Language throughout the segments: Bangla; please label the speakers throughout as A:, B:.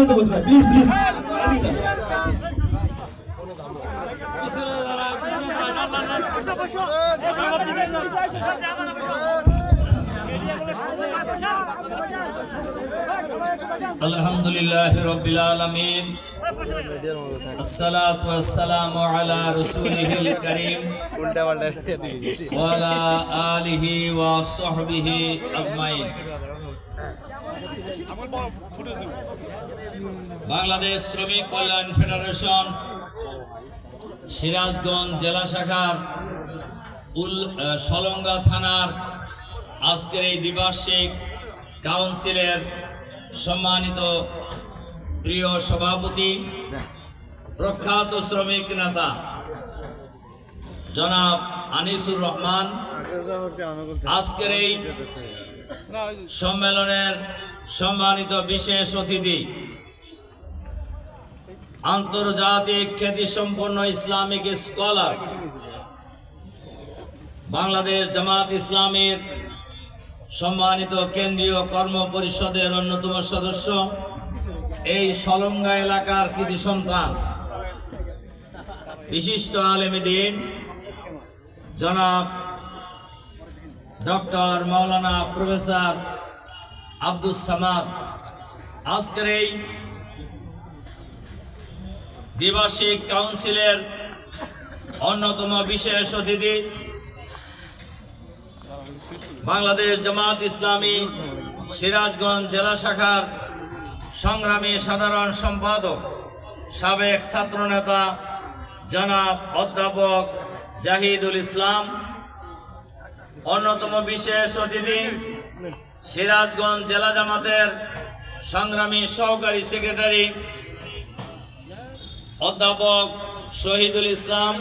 A: করে লোকগুলো সামনে তো বলছি প্লিজ প্লিজ
B: الحمد لله رب العالمين الصلاة والسلام على رسوله الكريم وعلى آله وصحبه أجمعين বাংলাদেশ শ্রমিক কল্যাণ ফেডারেশন, সিরাজগঞ্জ জেলা শাখার উল সলঙ্গা থানার আজকের এই দ্বিবার্ষিক কাউন্সিলের সম্মানিত প্রিয় সভাপতি, প্রখ্যাত শ্রমিক নেতা, জনাব আনিসুর রহমান, আজকের এই সম্মেলনের সম্মানিত বিশেষ অতিথি, আন্তর্জাতিক খ্যাতিসম্পন্ন ইসলামিক স্কলার, বাংলাদেশ জামাত ইসলামের সম্মানিত কেন্দ্রীয় কর্ম পরিষদের অন্যতম সদস্য, এই সলঙ্গা এলাকার কৃতি সন্তান, বিশিষ্ট আলেমদিন জনাব ডক্টর মাওলানা প্রফেসর আব্দুস সামাদ, আজকের এই দ্বিবার্ষিক কাউন্সিলের অন্যতম বিশেষ অতিথি বাংলাদেশ জামাত ইসলামী সিরাজগঞ্জ জেলা শাখার সংগ্রামী সাধারণ সম্পাদক, সাবেক ছাত্রনেতা জনাব অধ্যাপক জাহিদুল ইসলাম অন্যতম বিশেষ অতিথি সিরাজগঞ্জ জেলা জামাতের সংগ্রামী সহকারী সেক্রেটারি অধ্যাপক শহীদুল ইসলাম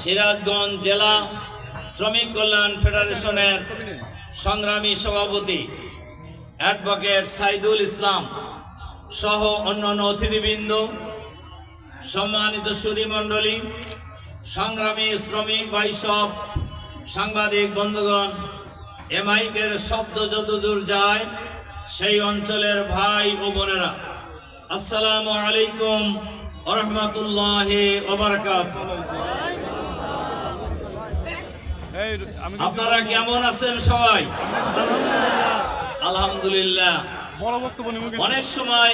B: সিরাজগঞ্জ জেলা শ্রমিক কল্যাণ ফেডারেশনের সংগ্রামী সভাপতি অ্যাডভোকেট সাইদুল ইসলাম সহ অন্যান্য অতিথিবৃন্দ, সম্মানিত সুদী মণ্ডলী, সংগ্রামী শ্রমিক ভাইসব সাংবাদিক বন্ধুগণ এ মাইকের শব্দ যতদূর যায় সেই অঞ্চলের ভাই ও বোনেরা আসসালামু আলাইকুম রহমতুল্লাহ ওবরকাত আপনারা কেমন আছেন সবাই? আলহামদুলিল্লাহ। অনেক সময়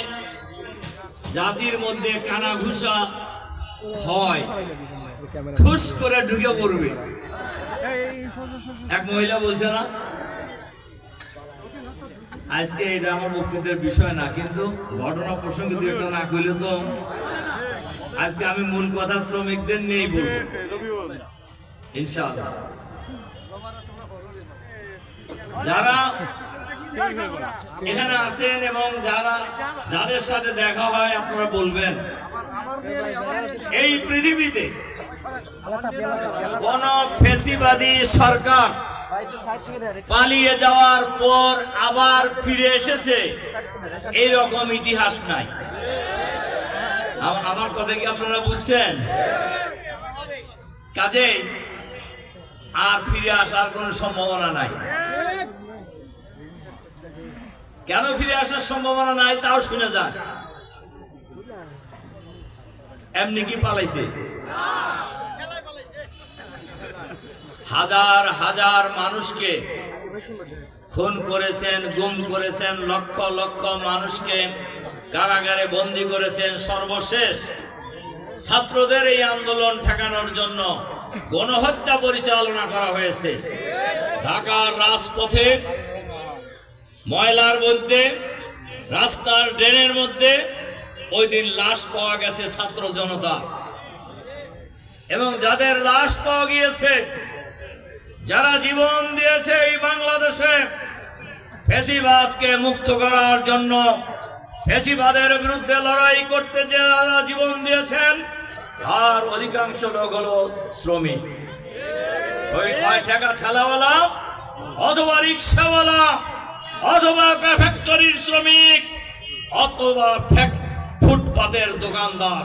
B: জাতির মধ্যে কানা ঘুষা হয় খুশ করে ঢুকে পড়বে। এক মহিলা বলছে না? আজকে এটা আমার বক্তৃতার বিষয় না, কিন্তু ঘটনা প্রসঙ্গে দু একটা না করলে তো আজকে আমি মূল কথা শ্রমিকদের নেই বলব। ইনশাআল্লাহ। যারা এখানে আসেন এবং যারা যাদের সাথে দেখা হয় আপনারা বলবেন। এই পৃথিবীতে কোন ফেসিবাদী সরকার পালিয়ে যাওয়ার পর আবার ফিরে এসেছে। এইরকম ইতিহাস নাই। আমার কথা কি আপনারা বুঝছেন? কাজে আর ফিরে আসার কোনো সম্ভাবনা নাই। কেন ফিরে আসার সম্ভাবনা নাই তাও শুনে যান। এমনি কি পালাইছে? হাজার হাজার মানুষকে খুন করেছেন, গুম করেছেন, লক্ষ লক্ষ মানুষকে কারাগারে বন্দি করেছেন। সর্বশেষ ছাত্রদের এই আন্দোলন ঠেকানোর জন্য গণহত্যা পরিচালনা করা হয়েছে। ঢাকার রাজপথে, ময়লার মধ্যে, রাস্তার ড্রেনের মধ্যে ওই দিন লাশ পাওয়া গেছে ছাত্র জনতা। এবং যাদের লাশ পাওয়া গিয়েছে যারা জীবন দিয়েছে এই বাংলাদেশে ফেসিবাদকে মুক্ত করার জন্য ফেসিবাদের বিরুদ্ধে লড়াই করতে যারা জীবন দিয়েছেন আর অধিকাংশ লোক হলো শ্রমিক। ওই কয় টাকা ঠেলাওয়ালা, অথবা রিক্সাওয়ালা, অথবা ফ্যাক্টরির শ্রমিক, অথবা ফুটপাতের দোকানদার।